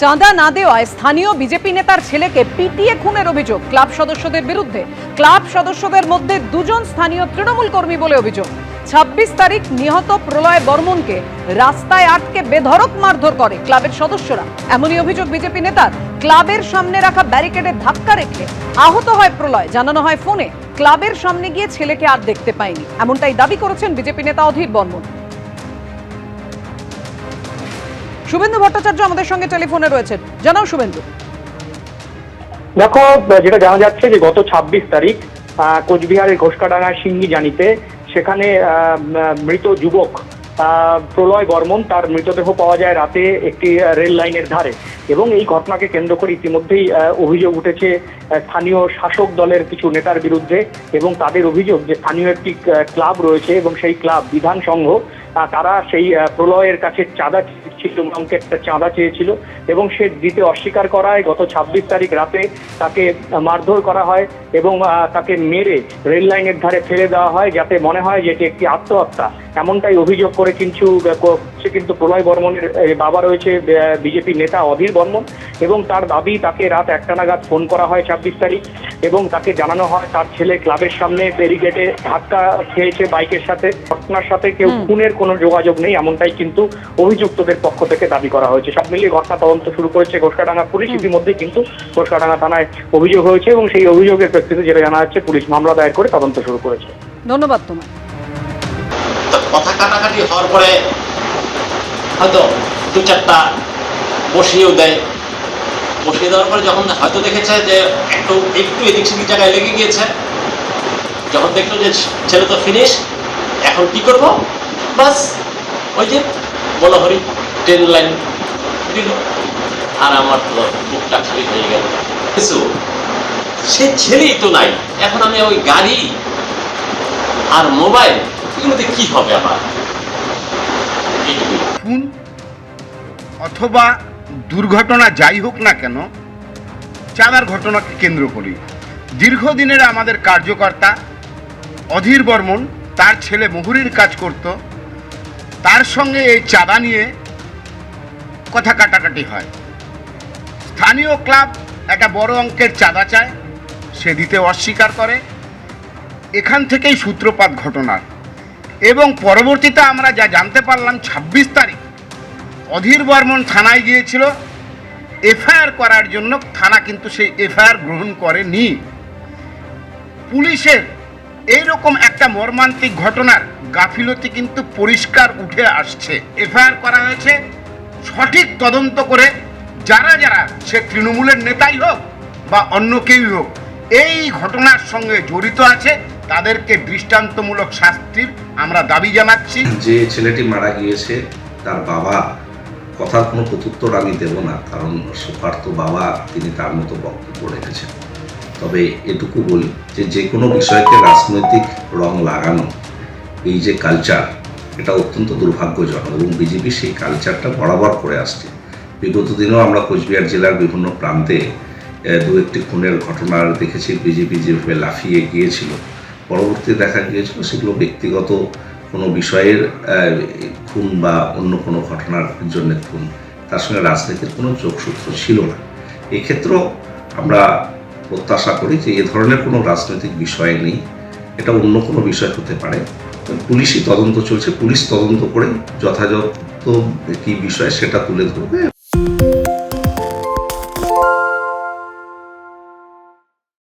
চাঁদা না দেওয়ায় স্থানীয় বিজেপি নেতার ছেলেকে পিটিয়ে খুনের অভিযোগ ক্লাব সদস্যদের বিরুদ্ধে। ক্লাব সদস্যদের মধ্যে দুজন স্থানীয় তৃণমূল কর্মী বলে অভিযোগ। ছাব্বিশ তারিখ নিহত প্রলয় বর্মনকে রাস্তায় আটকে বেধড়ক মারধর করে ক্লাবের সদস্যরা। এমনই অভিযোগ বিজেপি নেতার। ক্লাবের সামনে রাখা ব্যারিকেডে ধাক্কা রেখে আহত হয় প্রলয়। জানানো হয় ফোনে, ক্লাবের সামনে গিয়ে ছেলেকে আর দেখতে পায়নি। এমনটাই দাবি করেছেন বিজেপি নেতা অধীর বর্মন। শুভেন্দু ভট্টাচার্য আমাদের সঙ্গে টেলিফোনে রয়েছেন। জানাও শুভেন্দু। দেখো, যেটা জানা যাচ্ছে যে গত ছাব্বিশ তারিখ কোচবিহারের ঘোষকাডাঙ্গা সিঙ্গি জানিতে সেখানে মৃত যুবক প্রলয় বর্মন তার মৃতদেহ পাওয়া যায় রাতে একটি রেল লাইনের ধারে এবং এই ঘটনাকে কেন্দ্র করে ইতিমধ্যেই অভিযোগ উঠেছে স্থানীয় শাসক দলের কিছু নেতার বিরুদ্ধে এবং তাদের অভিযোগ যে স্থানীয় একটি ক্লাব রয়েছে এবং সেই ক্লাব বিধান সংঘ তারা সেই প্রলয়ের কাছে চাঁদা ছিল অঙ্কের একটা চাঁদা চেয়েছিল এবং সে দিতে অস্বীকার করায় গত ছাব্বিশ তারিখ রাতে তাকে মারধর করা হয় এবং তাকে মেরে রেল লাইনের ধারে ফেলে দেওয়া হয় যাতে মনে হয় যে এটি একটি আত্মহত্যা এমনটাই অভিযোগ করে কিন্তু সে কিন্তু প্রলয় বর্মনের বাবা রয়েছে বিজেপি নেতা অধীর বর্মন এবং তার দাবি তাকে রাত একটা নাগাদ ফোন করা হয় ছাব্বিশ তারিখ এবং তাকে জানানো হয় তার ছেলে ক্লাবের সামনে ব্যারিকেডে ধাক্কা খেয়েছে বাইকের সাথে ঘটনার সাথে কেউ। খুনের কোনো যোগাযোগ নেই এমনটাই কিন্তু অভিযুক্তদের পক্ষ থেকে দাবি করা হয়েছে। সব মিলিয়ে ঘটনা তদন্ত শুরু করেছে ঘোষকাডাঙ্গা পুলিশ। ইতিমধ্যে কিন্তু ঘোষকাডাঙ্গা থানায় অভিযোগ হয়েছে এবং সেই অভিযোগের প্রেক্ষিতে যেটা জানা যাচ্ছে পুলিশ মামলা দায়ের করে তদন্ত শুরু করেছে। ধন্যবাদ তোমায়। তো কথা কাটাকাটি হওয়ার পরে হয়তো দু চারটা বসিয়েও দেয়। বসিয়ে দেওয়ার পরে যখন হয়তো দেখেছে যে একটু একটু এদিক সেদিক জায়গায় লেগে গিয়েছে যখন দেখল যে ছেলে তো ফিনিশ এখন কি করব? বাস ওই যে বলা হরি ট্রেন লাইন, দিল। আর আমার তো বুকটা খালি হয়ে গেল। কিছু, সে ছেলেই তো নাই। এখন আমি ওই গাড়ি আর মোবাইল, এগুলোতে কি হবে আমার? খুন অথবা দুর্ঘটনা যাই হোক না কেন, চাঁদার ঘটনাকে কেন্দ্র করি। দীর্ঘদিনের আমাদের কার্যকর্তা অধীর বর্মন, তার ছেলে মুহুরির কাজ করত তার সঙ্গে এই চাঁদা নিয়ে কথা কাটাকাটি হয়। স্থানীয় ক্লাব একটা বড় অঙ্কের চাঁদা চায়, সে দিতে অস্বীকার করে। এখান থেকেই সূত্রপাত ঘটনার। এবং পরবর্তীতে আমরা যা জানতে পারলাম, ছাব্বিশ তারিখ অধীর বর্মন থানায় গিয়েছিল। এফআইআর করার জন্য থানা কিন্তু সেই এফআইআর গ্রহণ করেনি। পুলিশের এইরকম একটা মর্মান্তিক ঘটনার গাফিলতি কিন্তু পরিষ্কার উঠে আসছে। এফআইআর করা হয়েছে। সঠিক তদন্ত করে যারা যারা, সে তৃণমূলের নেতাই হোক বা অন্য কেউই হোক, এই ঘটনার সঙ্গে জড়িত আছে, তাদেরকে দৃষ্টান্তমূলক শাস্তির আমরা দাবি জানাচ্ছি। যে ছেলেটি মারা গিয়েছে, তার বাবা কথার কোনো প্রত্যুত্তর আমি দেব না, কারণ সুপার তো বাবা, তিনি তার মতো বক্তব্য রেখেছেন। তবে এটুকু বলি যে যে কোনো বিষয়কে রাজনৈতিক রং লাগানো, এই যে কালচার এটা অত্যন্ত দুর্ভাগ্যজনক এবং বিজেপি সেই কালচারটা বরাবর করে আসছে। বিগত দিনেও আমরা কোচবিহার জেলার বিভিন্ন প্রান্তে দু একটি খুনের ঘটনা দেখেছি বিজেপি যেভাবে লাফিয়ে গিয়েছিল পরবর্তী দেখা গিয়েছিল সেগুলো ব্যক্তিগত কোনো বিষয়ের খুন বা অন্য কোনো ঘটনার জন্য খুন, তার সঙ্গে রাজনীতির কোনো যোগসূত্র ছিল না। এক্ষেত্রেও আমরা প্রত্যাশা করি যে এ ধরনের কোনো রাজনৈতিক বিষয় নেই। এটা অন্য কোনো বিষয় হতে পারে। পুলিশই তদন্ত চলছে, পুলিশ তদন্ত করে যথাযথ কি বিষয় সেটা তুলে ধরবে।